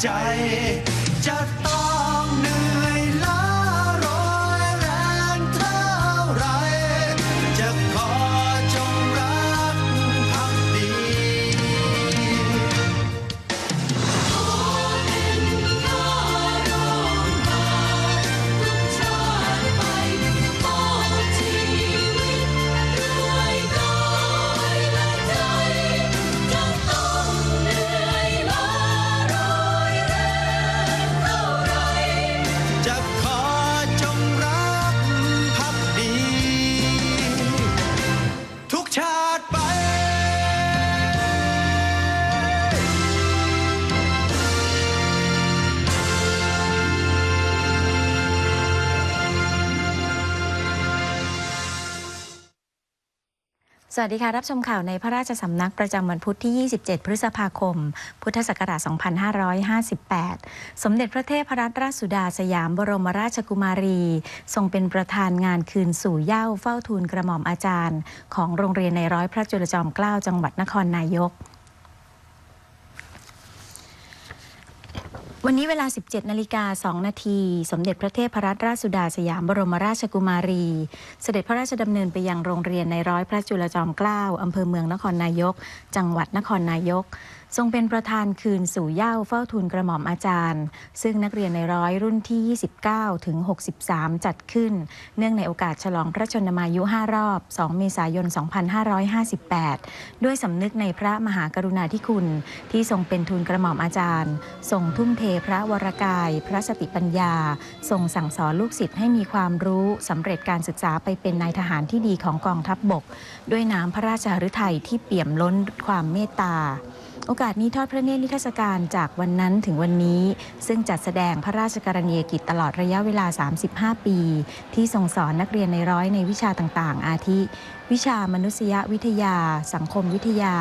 ใจ จะต้อง วัสดีค่ะ รับชมข่าวในพระราชสำนักประจำวันพุธที่ 27 พฤษภาคม พุทธศักราช 2558 สมเด็จพระเทพรัตนราชสุดาสยามบรมราชกุมารี ทรงเป็นประธานงานคืนสู่เย้าเฝ้าทูลกระหม่อมอาจารย์ ของโรงเรียนในร้อยพระจุลจอมเกล้าจังหวัดนครนายก วันนี้เวลา 17 นาฬิกา 2 นาที สมเด็จพระเทพรัตนราชสุดาสยามบรมราชกุมารี เสด็จพระราชดำเนินไปยังโรงเรียนในร้อยพระจุลจอมเกล้าอำเภอเมืองนครนายก จังหวัดนครนายก ทรงเป็นประธานคืนสู่เย้าเฝ้าทูลกระหม่อมอาจารย์ ซึ่งนักเรียนในร้อยรุ่นที่ 29 ถึง 63 จัดขึ้น เนื่องในโอกาสฉลองพระชนมายุ 5 รอบ 2 เมษายน 2558 ด้วยสำนึกในพระมหากรุณาธิคุณ ที่ทรงเป็นทูลกระหม่อมอาจารย์ทรงทุ่มเทพระวรกาย พระสติปัญญาทรงสั่งสอนลูกศิษย์ให้มีความรู้สำเร็จการศึกษาไปเป็นนายทหารที่ดีของกองทัพบบก ด้วยน้ำพระราชหฤทัยที่เปี่ยมล้นความเมตตา โอกาสนี้ทอดพระเนตรนิทรรศการจากวันนั้นถึงวันนี้ ซึ่งจัดแสดงพระราชกรณียกิจตลอดระยะเวลา 35 ปี ที่ทรงสอนนักเรียนในร้อยในวิชาต่างๆ อาทิ วิชามนุษยวิทยา สังคมวิทยา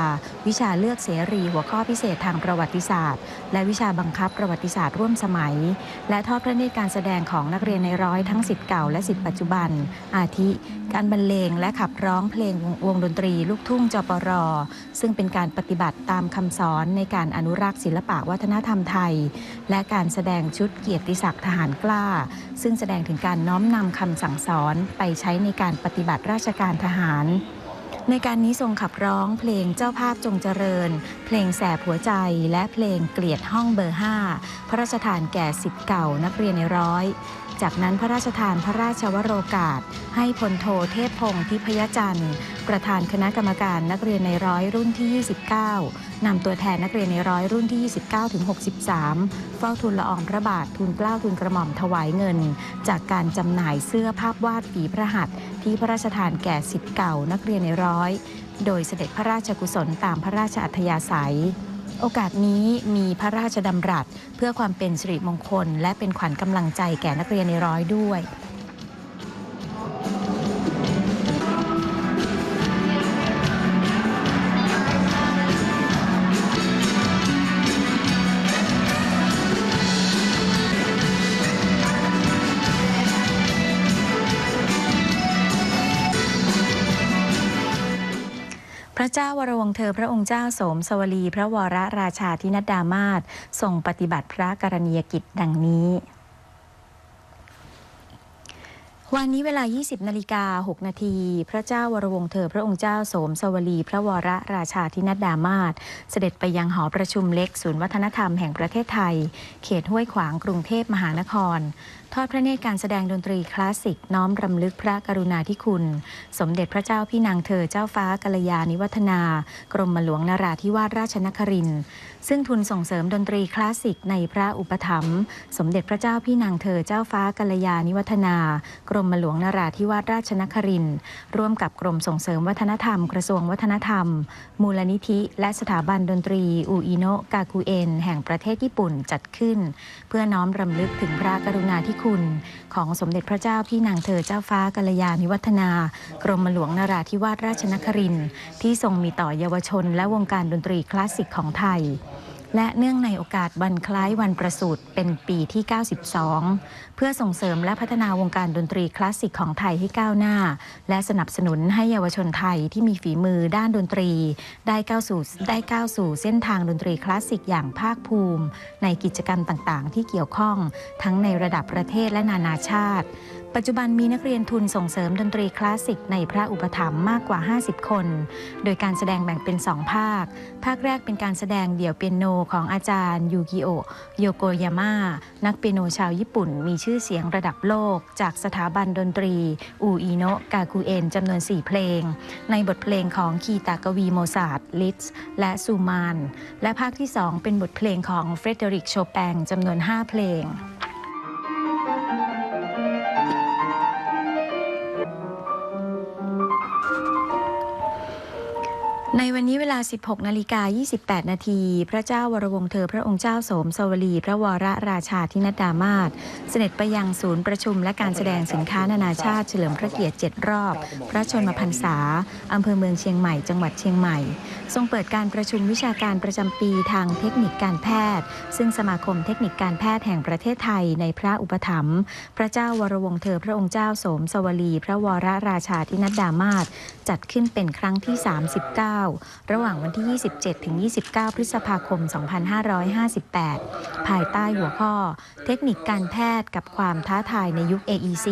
วิชาเลือกเสรีหัวข้อพิเศษทางประวัติศาสตร์ และวิชาบังคับประวัติศาสตร์ร่วมสมัย และทอดพระเนตรการแสดงของนักเรียนในร้อยทั้งสิทธิ์เก่าและสิทธิ์ปัจจุบัน อาทิ การบรรเลงและขับร้องเพลงวงดนตรี ลูกทุ่งจปรซึ่งเป็นการปฏิบัติตามคำสอนในการอนุรักษ์ศิลปะวัฒนธรรมไทย และการแสดงชุดเกียรติศักดิ์ทหารกล้า ซึ่งแสดงถึงการน้อมนำคำสั่งสอนไปใช้ในการปฏิบัติราชการทหารในการนี้ทรงขับร้องเพลงเจ้าภาพจงเจริญ เพลงแสบหัวใจ และเพลงเกลียดห้องเบอร์ 5 พระราชทานแก่สิทธิ์เก่านักเรียนในร้อย จากนั้นพระราชทานพระราชวโรกาส ให้พลโทเทพพงศ์ทิพยจันทร์ ประธานคณะกรรมการนักเรียนในร้อยรุ่นที่ 29 นำตัวแทนนักเรียนในร้อยรุ่นที่ 29 ถึง 63 เฝ้าทูลละอองพระบาททูลเกล้าทูลกระหม่อมถวายเงิน จากการจำหน่ายเสื้อภาพวาดฝีพระหัตถ์ที่พระราชทานแก่สิทธิ์เก่านักเรียนในร้อย โดยเสด็จพระราชกุศลตามพระราชอัธยาศัย โอกาสนี้มีพระราชดำรัส เพื่อความเป็นสิริมงคล และเป็นขวัญกำลังใจแก่นักเรียนในร้อยด้วย ระเจ้าวรวงเธอพระองค์เจ้าสมสวลี พระวรราชาธินัดดามาศทรงปฏิบัติพระกรณียกิจดังนี้ วันนี้เวลา 20 นาฬิกา 6 นาที พระเจ้าวรวงศ์เธอพระองค์เจ้าโสมสวลี พระวรราชาธินัดดามาศเสด็จไปยังหอประชุมเล็กศูนย์วัฒนธรรมแห่งประเทศไทย เขตห้วยขวางกรุงเทพมหานคร ทอดพระเนตรการแสดงดนตรีคลาสสิก น้อมรำลึกพระกรุณาธิคุณ สมเด็จพระเจ้าพี่นางเธอเจ้าฟ้ากัลยาณิวัฒนา กรมหลวงนราธิวาสราชนครินทร์ซึ่งทุนส่งเสริมดนตรีคลาสสิกในพระอุปถัมภ์สมเด็จพระเจ้าพี่นางเธอเจ้าฟ้ากัลยาณิวัฒนา กรมหลวงนราธิวาสราชนครินร่วมกับกรมส่งเสริมวัฒนธรรม กระทรวงวัฒนธรรม มูลนิธิ และสถาบันดนตรีอูอิโนะกากูเอนแห่งประเทศญี่ปุ่นจัดขึ้น เพื่อน้อมรำลึกถึงพระกรุณาธิคุณ ของสมเด็จพระเจ้าพี่นางเธอเจ้าฟ้ากัลยาณิวัฒนา กรมหลวงนราธิวาสราชนครินที่ทรงมีต่อเยาวชนและวงการดนตรีคลาสสิกของไทย และเนื่องในโอกาสวันคล้ายวันประสูติเป็นปีที่ 92 เพื่อส่งเสริมและพัฒนาวงการดนตรีคลาสสิกของไทยให้ก้าวหน้า และสนับสนุนให้เยาวชนไทยที่มีฝีมือด้านดนตรี ได้ก้าวสู่ได้ก้าวสู่เส้นทางดนตรีคลาสสิกอย่างภาคภูมิ ในกิจกรรมต่างๆ ที่เกี่ยวข้องทั้งในระดับประเทศและนานาชาติปัจจุบันมีนักเรียนทุนส่งเสริมดนตรีคลาสสิกในพระอุปถัมภ์มากกว่า 50 คน โดยการแสดงแบ่งเป็น2ภาค ภาคแรกเป็นการแสดงเดี่ยวเปียโนของอาจารย์ยูกิโอโยโกยาม่านักเปียโนชาวญี่ปุ่น มีชื่อเสียงระดับโลก จากสถาบันดนตรี อูอิโนะกาคูเอนจำนวน 4 เพลง ในบทเพลงของคีตากวีโมซาร์ลิตส์และซูมานและภาคที่ 2 เป็นบทเพลงของเฟรเดริกโชแปงจำนวน 5 เพลง ลา 16 นาฬิกา 28 นาที พระเจ้าวรวงเธอพระองค์เจ้าโสมสวลีพระวรราชาธินดามาศเสด็จไปยังศูนย์ประชุมและการแสดงสินค้านานาชาติเฉลิมพระเกียรติ 7 รอบ พระชนมพรรษา อำเภอเมืองเชียงใหม่ จังหวัดเชียงใหม่ ทรงเปิดการประชุมวิชาการประจำปีทางเทคนิคการแพทย์ ซึ่งสมาคมเทคนิคการแพทย์แห่งประเทศไทยในพระอุปถัมภ์ พระเจ้าวรวงเธอพระองค์เจ้าโสมสวลีพระวรราชาธินดามาศจัดขึ้นเป็นครั้งที่ 39ระหว่างวันที่ 27 ถึง 29 พฤษภาคม 2558 ภายใต้หัวข้อ เทคนิคการแพทย์กับความท้าทายในยุค AEC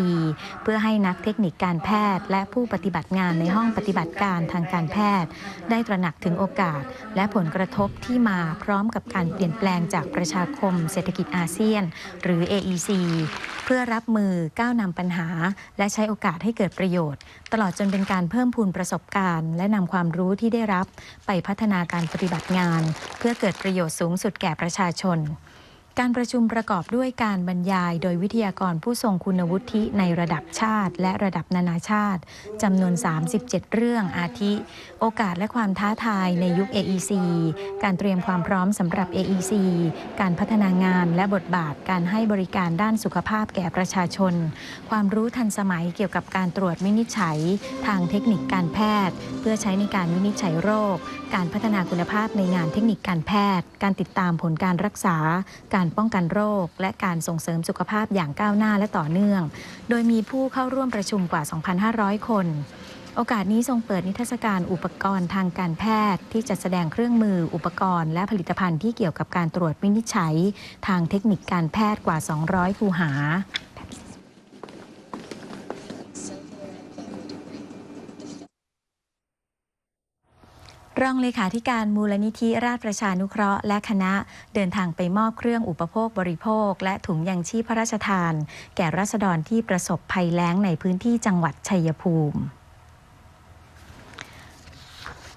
เพื่อให้นักเทคนิคการแพทย์ และผู้ปฏิบัติงานในห้องปฏิบัติการทางการแพทย์ ได้ตระหนักถึงโอกาส และผลกระทบที่มาพร้อมกับการเปลี่ยนแปลงจากประชาคม เศรษฐกิจอาเซียน หรือ AEC เพื่อรับมือก้าวนำปัญหา และใช้โอกาสให้เกิดประโยชน์ ตลอดจนเป็นการเพิ่มพูนประสบการณ์ และนำความรู้ที่ได้รับไปพัฒนาการปฏิบัติงาน เพื่อเกิดประโยชน์สูงสุดแก่ประชาชน การประชุมประกอบด้วยการบรรยาย โดยวิทยากรผู้ทรงคุณวุฒิในระดับชาติ และระดับนานาชาติจำนวน 37 เรื่องอาทิ โอกาสและความท้าทายในยุค AEC การเตรียมความพร้อมสำหรับ AEC การพัฒนางานและบทบาทการให้บริการด้านสุขภาพแก่ประชาชน ความรู้ทันสมัยเกี่ยวกับการตรวจวินิจฉัย ทางเทคนิคการแพทย์ เพื่อใช้ในการวินิจฉัยโรค การพัฒนาคุณภาพในงานเทคนิคการแพทย์ การติดตามผลการรักษาการป้องกันโรค และการส่งเสริมสุขภาพอย่างก้าวหน้าและต่อเนื่อง โดยมีผู้เข้าร่วมประชุมกว่า 2,500 คน โอกาสนี้ทรงเปิดนิทรรศการอุปกรณ์ทางการแพทย์ ที่จัดแสดงเครื่องมือ อุปกรณ์ และผลิตภัณฑ์ที่เกี่ยวกับการตรวจวินิจฉัย ทางเทคนิคการแพทย์กว่า 200 คูหา รองเลขาธิการมูลนิธิราชประชานุเคราะห์และคณะเดินทางไปมอบเครื่องอุปโภคบริโภค และถุงยังชีพพระราชทาน แก่รัษฎรที่ประสบภัยแล้งในพื้นที่จังหวัดชัยภูมิ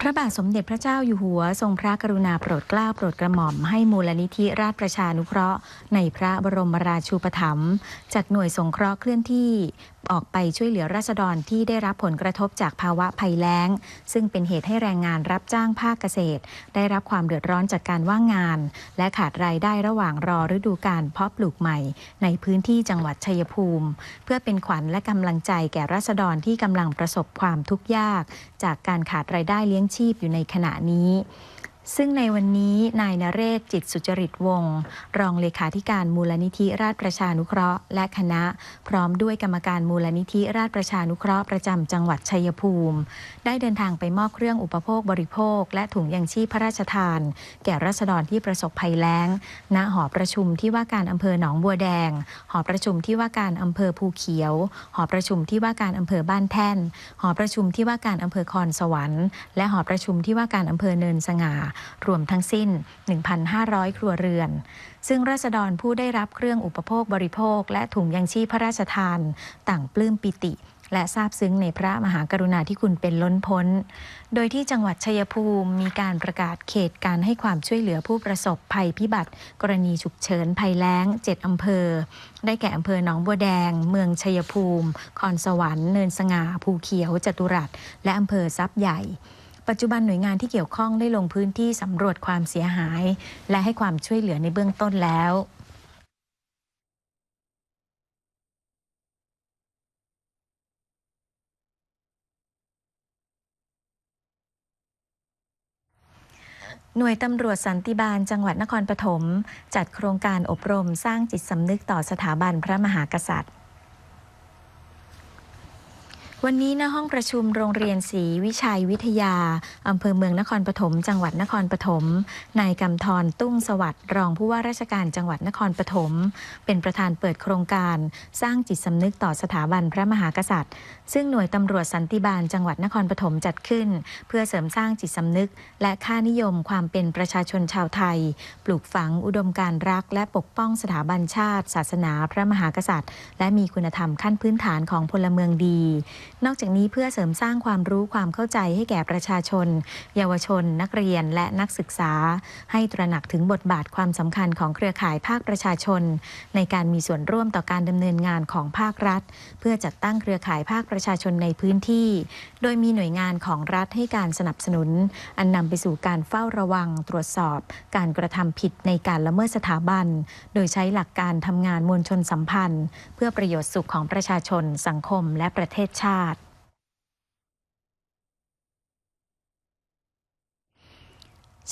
พระบาทสมเด็จพระเจ้าอยู่หัว ทรงพระกรุณาโปรดเกล้าโปรดกระหม่อมให้มูลนิธิราชประชานุเคราะห์ ในพระบรมราชูปถัมภ์จัดหน่วยสงเคราะห์เคลื่อนที่ออกไปช่วยเหลือราษฎรที่ได้รับผลกระทบจากภาวะภัยแล้ง ซึ่งเป็นเหตุให้แรงงานรับจ้างภาคเกษตร ได้รับความเดือดร้อนจากการว่างงาน และขาดรายได้ระหว่างรอฤดูการเพาะปลูกใหม่ ในพื้นที่จังหวัดชัยภูมิ เพื่อเป็นขวัญและกำลังใจแก่ราษฎรที่กำลังประสบความทุกข์ยาก จากการขาดรายได้เลี้ยงชีพอยู่ในขณะนี้ ซึ่งในวันนี้นายนเรศจิตสุจริตวงศ์รองเลขาธิการมูลนิธิราชประชานุเคราะห์และคณะ พร้อมด้วยกรรมการมูลนิธิราชประชานุเคราะห์ประจำจังหวัดชัยภูมิ ได้เดินทางไปมอบเครื่องอุปโภคบริโภค และถุงยังชีพพระราชทาน แก่รัษฎรที่ประสบภัยแล้ง ณหอประชุมที่ว่าการอำเภอหนองบัวแดง หอประชุมที่ว่าการอำเภอภูเขียว หอประชุมที่ว่าการอำเภอบ้านแท่น หอประชุมที่ว่าการอำเภอคอนสวรรค์และหอประชุมที่ว่าการอำเภอเนินสง่ารวมทั้งสิ้น 1,500 ครัวเรือน ซึ่งราษฎรผู้ได้รับเครื่องอุปโภคบริโภค และถุงยังชีพพระราชทาน ต่างปลื้มปิติและซาบซึ้งในพระมหากรุณาธิคุณเป็นล้นพ้น โดยที่จังหวัดชัยภูมิมีการประกาศเขตการให้ความช่วยเหลือผู้ประสบภัยพิบัติ กรณีฉุกเฉินภัยแล้ง 7 อำเภอ ได้แก่อำเภอหนองบัวแดง เมืองชัยภูมิ คอนสวรรค์ เนินสง่า ภูเขียว จตุรัส และอำเภอทรัพย์ใหญ่ ปัจจุบันหน่วยงานที่เกี่ยวข้องได้ลงพื้นที่สำรวจความเสียหาย และให้ความช่วยเหลือในเบื้องต้นแล้วหน่วยตำรวจสันติบาลจังหวัดนครปฐม จัดโครงการอบรมสร้างจิตสำนึกต่อสถาบันพระมหากษัตริย์ วันนี้ณห้องประชุมโรงเรียนศรีวิชัยวิทยา อำเภอเมืองนครปฐม จังหวัดนครปฐม นายกำธรตุ้งสวัสดิ์รองผู้ว่าราชการจังหวัดนครปฐม เป็นประธานเปิดโครงการ สร้างจิตสำนึกต่อสถาบันพระมหากษัตริย์ ซึ่งหน่วยตำรวจสันติบาลจังหวัดนครปฐมจัดขึ้น เพื่อเสริมสร้างจิตสำนึก และค่านิยมความเป็นประชาชนชาวไทย ปลูกฝังอุดมการรัก และปกป้องสถาบันชาติ ศาสนาพระมหากษัตริย์ และมีคุณธรรมขั้นพื้นฐานของพลเมืองดี นอกจากนี้เพื่อเสริมสร้างความรู้ความเข้าใจให้แก่ประชาชน เยาวชน นักเรียนและนักศึกษา ให้ตระหนักถึงบทบาทความสำคัญของเครือข่ายภาคประชาชน ในการมีส่วนร่วมต่อการดำเนินงานของภาครัฐ เพื่อจัดตั้งเครือข่ายภาคประชาชนในพื้นที่ โดยมีหน่วยงานของรัฐให้การสนับสนุน อันนำไปสู่การเฝ้าระวังตรวจสอบ การกระทำผิดในการละเมิดสถาบัน โดยใช้หลักการทำงานมวลชนสัมพันธ์ เพื่อประโยชน์สุขของประชาชน สังคม และประเทศชาติ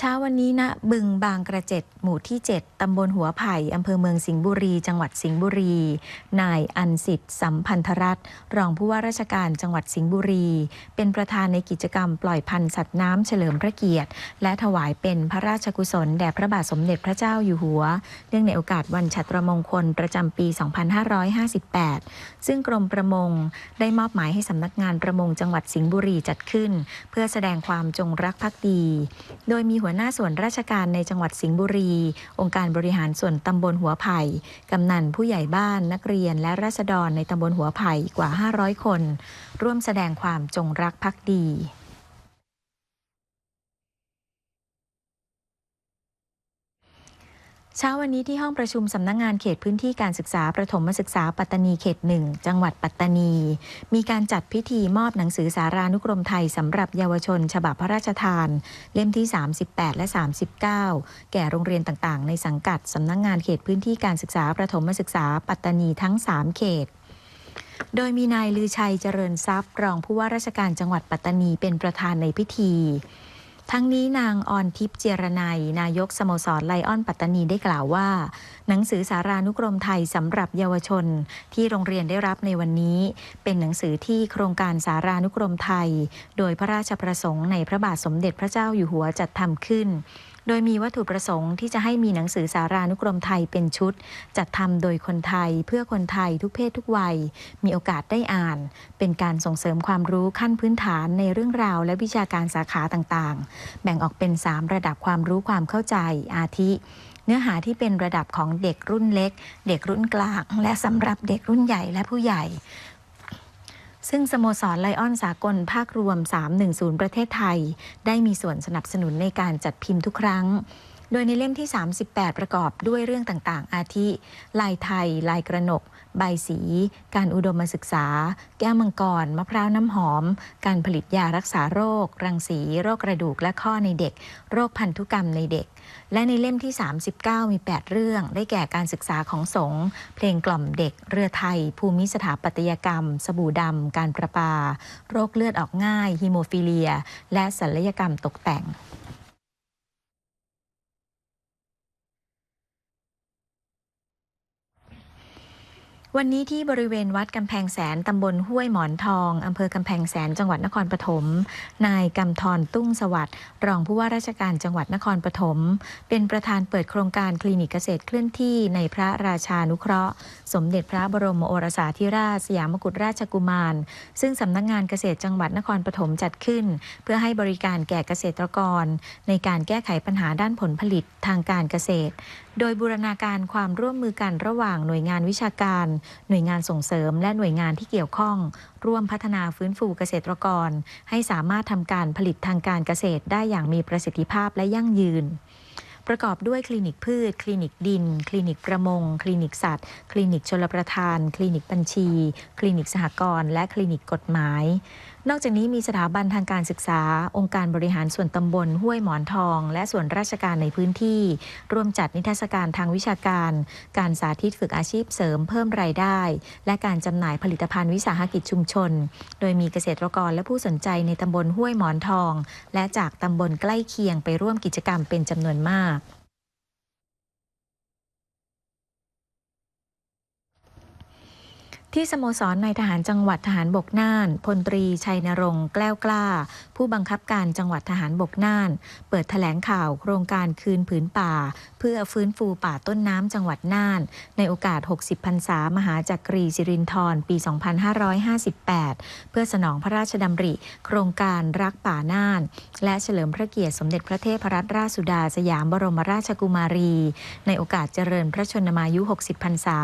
เช้าวันนี้ณบึงบางกระเจ็ดหมู่ที่ 7 ตำบลหัวไผ่อำเภอเมืองสิงห์บุรี จังหวัดสิงห์บุรี นายอันสิทธิ์สัมพันธรัตน์รองผู้ว่าราชการจังหวัดสิงห์บุรี เป็นประธานในกิจกรรมปล่อยพันธุ์สัตว์น้ำเฉลิมพระเกียรติ และถวายเป็นพระราชกุศลแด่พระบาทสมเด็จพระเจ้าอยู่หัว เนื่องในโอกาสวันฉัตรมงคลประจำปี 2558 ซึ่งกรมประมงได้มอบหมายให้สำนักงานประมงจังหวัดสิงห์บุรีจัดขึ้น เพื่อแสดงความจงรักภักดี โดยมีหัวหน้าส่วนราชการในจังหวัดสิงห์บุรี องค์การบริหารส่วนตำบลหัวไผ่ กำนันผู้ใหญ่บ้านนักเรียนและราษฎรในตำบลหัวไผ่กว่า 500 คน ร่วมแสดงความจงรักภักดี เช้าวันนี้ที่ห้องประชุมสำนักงงานเขตพื้นที่การศึกษาประถมศึกษาปัตตานีเขตหนึ่งจังหวัดปัตตานี มีการจัดพิธีมอบหนังสือสารานุกรมไทยสำหรับเยาวชน ฉบับพระราชทาน เล่มที่ 38 และ 39 แก่โรงเรียนต่างๆ ในสังกัดสำนักงงานเขตพื้นที่การศึกษาประถมศึกษาปัตตานีทั้ง 3 เขตโดยมีนายลือชัยเจริญทรัพย์ รองผู้ว่าราชการจังหวัดปัตตานีเป็นประธานในพิธี ทั้งนี้นางออนทิพย์เจรนายนายกสโมสรไลออนปัตตานีได้กล่าวว่า หนังสือสารานุกรมไทยสำหรับเยาวชน ที่โรงเรียนได้รับในวันนี้ เป็นหนังสือที่โครงการสารานุกรมไทย โดยพระราชประสงค์ในพระบาทสมเด็จพระเจ้าอยู่หัวจัดทำขึ้น โดยมีวัตถุประสงค์ที่จะให้มีหนังสือสารานุกรมไทยเป็นชุด จัดทำโดยคนไทยเพื่อคนไทยทุกเพศทุกวัย มีโอกาสได้อ่าน เป็นการส่งเสริมความรู้ขั้นพื้นฐานในเรื่องราวและวิชาการสาขาต่างๆ แบ่งออกเป็น 3 ระดับความรู้ความเข้าใจอาทิ เนื้อหาที่เป็นระดับของเด็กรุ่นเล็ก เด็กรุ่นกลาง และสำหรับเด็กรุ่นใหญ่และผู้ใหญ่ ซึ่งสโมสรไลออนสากลภาครวม 310 ประเทศไทย ได้มีส่วนสนับสนุนในการจัดพิมพ์ทุกครั้ง โดยในเล่มที่ 38 ประกอบด้วยเรื่องต่างๆ อาทิ ลายไทย ลายกระหนก ใบสี การอุดมศึกษา แก้วมังกร มะพร้าวน้ำหอม การผลิตยารักษาโรค รังสี โรคกระดูกและข้อในเด็ก โรคพันธุกรรมในเด็ก และในเล่มที่ 39 มี 8 เรื่อง ได้แก่การศึกษาของสงฆ์เพลงกล่อมเด็ก เรือไทย ภูมิสถาปัตยกรรม สบู่ดำ การประปา โรคเลือดออกง่ายฮีโมฟิเลีย และศัลยกรรมตกแต่ง วันนี้ที่บริเวณวัดกำแพงแสนตำบลห้วยหมอนทองอำเภอกำแพงแสนจังหวัดนครปฐมนายกำธรตุ้งสวัสดิ์รองผู้ว่าราชการจังหวัดนครปฐมเป็นประธานเปิดโครงการคลินิกเกษตรเคลื่อนที่ในพระราชานุเคราะห์ สมเด็จพระบรมโอรสาธิราชสยามกุฎราชกุมาร ซึ่งสำนักงานเกษตรจังหวัดนครปฐมจัดขึ้น เพื่อให้บริการแก่เกษตรกร ในการแก้ไขปัญหาด้านผลผลิตทางการเกษตร โดยบูรณาการความร่วมมือกันระหว่างหน่วยงานวิชาการ หน่วยงานส่งเสริม และหน่วยงานที่เกี่ยวข้อง ร่วมพัฒนาฟื้นฟูเกษตรกร ให้สามารถทำการผลิตทางการเกษตรได้อย่างมีประสิทธิภาพและยั่งยืนประกอบด้วยคลินิกพืช คลินิกดิน คลินิกประมง คลินิกสัตว์ คลินิกชลประทาน คลินิกบัญชี คลินิกสหกรณ์และคลินิกกฎหมาย นอกจากนี้มีสถาบันทางการศึกษา องค์การบริหารส่วนตำบลห้วยหมอนทอง และส่วนราชการในพื้นที่ ร่วมจัดนิทรรศการทางวิชาการ การสาธิตฝึกอาชีพเสริมเพิ่มรายได้ และการจำหน่ายผลิตภัณฑ์วิสาหกิจชุมชน โดยมีเกษตรกรและผู้สนใจในตำบลห้วยหมอนทอง และจากตำบลใกล้เคียงไปร่วมกิจกรรมเป็นจำนวนมาก ที่สโมสรในทหารจังหวัดทหารบกน่าน พลตรีชัยนรงค์แกล้วกล้า ผู้บังคับการจังหวัดทหารบกน่าน เปิดแถลงข่าวโครงการคืนผืนป่า เพื่อฟื้นฟูป่าต้นน้ำจังหวัดน่าน ในโอกาส 60 พรรษามหาจักรีสิรินธรปี 2558 เพื่อสนองพระราชดำริ โครงการรักป่าน่าน และเฉลิมพระเกียรติสมเด็จพระเทพรัตนราชสุดาสยามบรมราชกุมารี ในโอกาสเจริญพระชนมายุ 60 พรรษา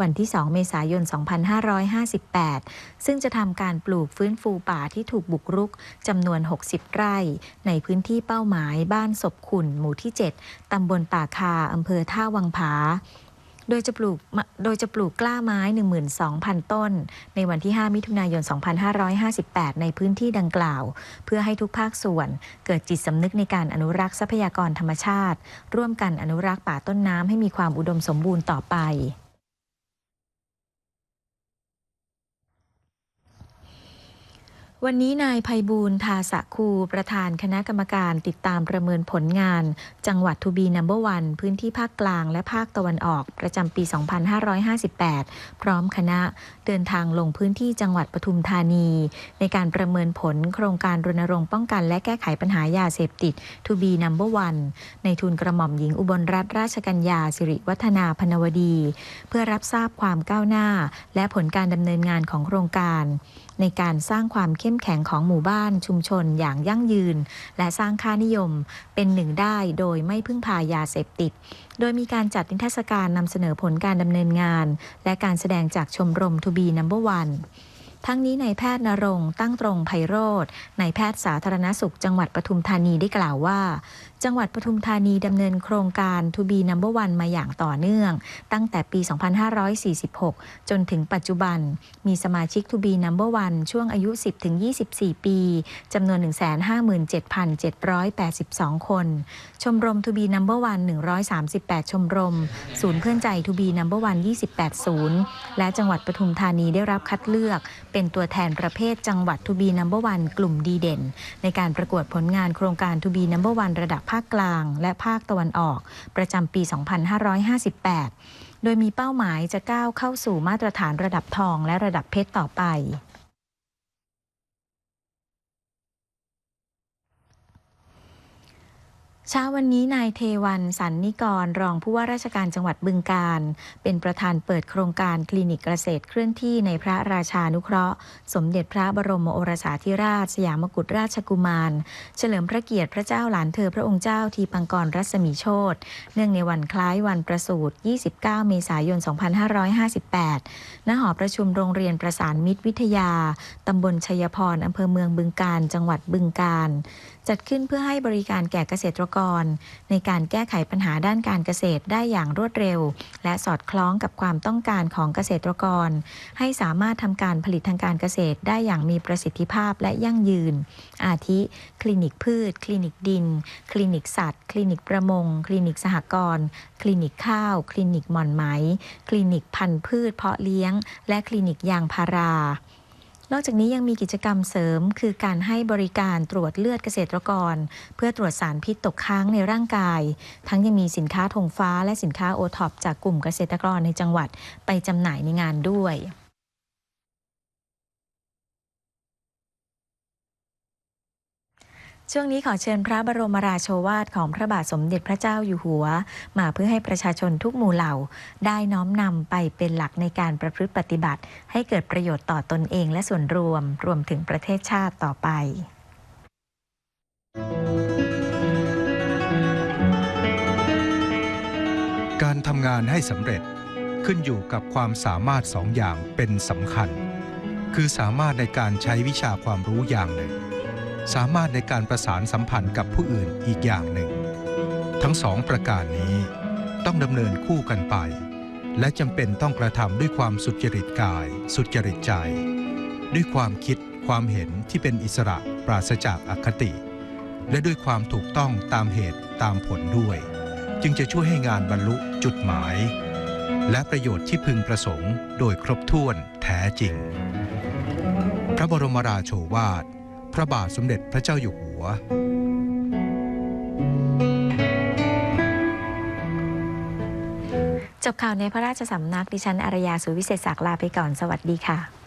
วันที่ 2 เมษายน 2 5 2558 ซึ่งจะทำการปลูกฟื้นฟูป่าที่ถูกบุกรุกจำนวน 60 ไร่ ในพื้นที่เป้าหมายบ้านศพขุนหมู่ที่ 7 ตำบลป่าคาอำเภอท่าวังผาโดยจะปลูก โดยจะปลูกกล้าไม้ 12,000 ต้น ในวันที่ 5 มิถุนายน 2558 ในพื้นที่ดังกล่าว เพื่อให้ทุกภาคส่วน เกิดจิตสำนึกในการอนุรักษ์ทรัพยากรธรรมชาติ ร่วมกันอนุรักษ์ป่าต้นน้ำให้มีความอุดมสมบูรณ์ต่อไป วันนี้นายภัยบูลทาสะคูประธานคณะกรรมการติดตามประเมินผลงาน จังหวัดทูบีนัมเบอร์วันพื้นที่ภาคกลางและภาคตะวันออกประจำปี 2558 พร้อมคณะเดินทางลงพื้นที่จังหวัดปทุมธานี ในการประเมินผลโครงการรณรงค์ป้องกันและแก้ไขปัญหายาเสพติดทูบีนัมเบอร์วันในทุนกระหม่อมหญิงอุบลรัตนราชกัญญาสิริวัฒนาพนวดี เพื่อรับทราบความก้าวหน้า และผลการดำเนินงานของโครงการ ในการสร้างความเข้มแข็งของหมู่บ้านชุมชนอย่างยั่งยืน และสร้างค่านิยมเป็นหนึ่งได้โดยไม่พึ่งพายาเสพติด โดยมีการจัดนิทรรศการนำเสนอผลการดำเนินงาน และการแสดงจากชมรมทูบีนัมเบอร์วัน ทั้งนี้นายแพทย์นรงตั้งตรงไพโรธนายแพทย์สาธารณสุข จังหวัดปทุมธานีได้กล่าวว่า จังหวัดปทุมธานีดำเนินโครงการทูบีนัมเบอร์วันมาอย่างต่อเนื่อง ตั้งแต่ปี 2546 จนถึงปัจจุบัน มีสมาชิกทูบีนัมเบอร์วันช่วงอายุ 10-24 ปีจำนวน 157,782 คน ชมรมทูบีนัมเบอร์วัน138 ชมรม ศูนย์เพื่อนใจทูบีนัมเบอร์วัน28 ศูนย์และจังหวัดปทุมธานีได้รับคัดเลือกเป็นตัวแทนประเภทจังหวัดทูบีนัมเบอร์วันกลุ่มดีเด่น ในการประกวดผลงานโครงการทูบีนัมเบอร์วันระดับภาคกลาง และภาคตะวันออก ประจำปี 2558 โดยมีเป้าหมายจะก้าวเข้าสู่มาตรฐานระดับทองและระดับเพชรต่อไป เช้าวันนี้นายเทวันสันนิกร รองผู้ว่าราชการจังหวัดบึงการ เป็นประธานเปิดโครงการคลินิกเกษตรเคลื่อนที่ในพระราชานุเคราะห์ สมเด็จพระบรมโอรสาธิราช สยามกุฎราชกุมาร เฉลิมพระเกียรติพระเจ้าหลานเธอพระองค์เจ้าทีปังกรรัศมีโชตเนื่องในวันคล้ายวันประสูติ 29 เมษายน 2558 ณ หอประชุมโรงเรียนประสานมิตรวิทยา ตำบลชัยพรอำเภอเมืองบึงการ จังหวัดบึงการ จัดขึ้นเพื่อให้บริการแก่เกษตรกรในการแก้ไขปัญหาด้านการเกษตรได้อย่างรวดเร็ว และสอดคล้องกับความต้องการของเกษตรกร ให้สามารถทำการผลิตทางการเกษตรได้อย่างมีประสิทธิภาพและยั่งยืน อาทิ คลินิกพืช คลินิกดิน คลินิกสัตว์ คลินิกประมง คลินิกสหกรณ์คลินิกข้าว คลินิกหม่อนไหม คลินิกพันธุ์พืชเพาะเลี้ยง และคลินิกยางพารา นอกจากนี้ยังมีกิจกรรมเสริม คือการให้บริการตรวจเลือดเกษตรกร เพื่อตรวจสารพิษตกค้างในร่างกาย ทั้งยังมีสินค้าธงฟ้าและสินค้าโอท็อปจากกลุ่มเกษตรกรในจังหวัดไปจำหน่ายในงานด้วย ช่วงนี้ขอเชิญพระบรมราโชวาทของพระบาทสมเด็จพระเจ้าอยู่หัว มาเพื่อให้ประชาชนทุกหมู่เหล่า ได้น้อมนำไปเป็นหลักในการประพฤติปฏิบัติ ให้เกิดประโยชน์ต่อตนเองและส่วนรวม รวมถึงประเทศชาติต่อไป การทำงานให้สำเร็จขึ้นอยู่กับความสามารถสองอย่างเป็นสำคัญ คือสามารถในการใช้วิชาความรู้อย่างหนึ่ง สามารถในการประสานสัมพันธ์กับผู้อื่นอีกอย่างหนึ่ง ทั้งสองประการนี้ต้องดำเนินคู่กันไป และจำเป็นต้องกระทำด้วยความสุจริตกาย สุจริตใจ ด้วยความคิดคความเห็นที่เป็นอิสระปราศจากอคติ และด้วยความถูกต้องตามเหตุตามผลด้วย จึงจะช่วยให้งานบรรลุจุดหมาย และประโยชน์ที่พึงประสงค์ โดยครบถ้วนแท้จริง พระบรมราโชวาท พระบาทสมเด็จพระเจ้าอยู่หัว จบข่าวในพระราชสำนักดิฉันอารยาสุวิเศษศักดิ์ลาไปก่อนสวัสดีค่ะ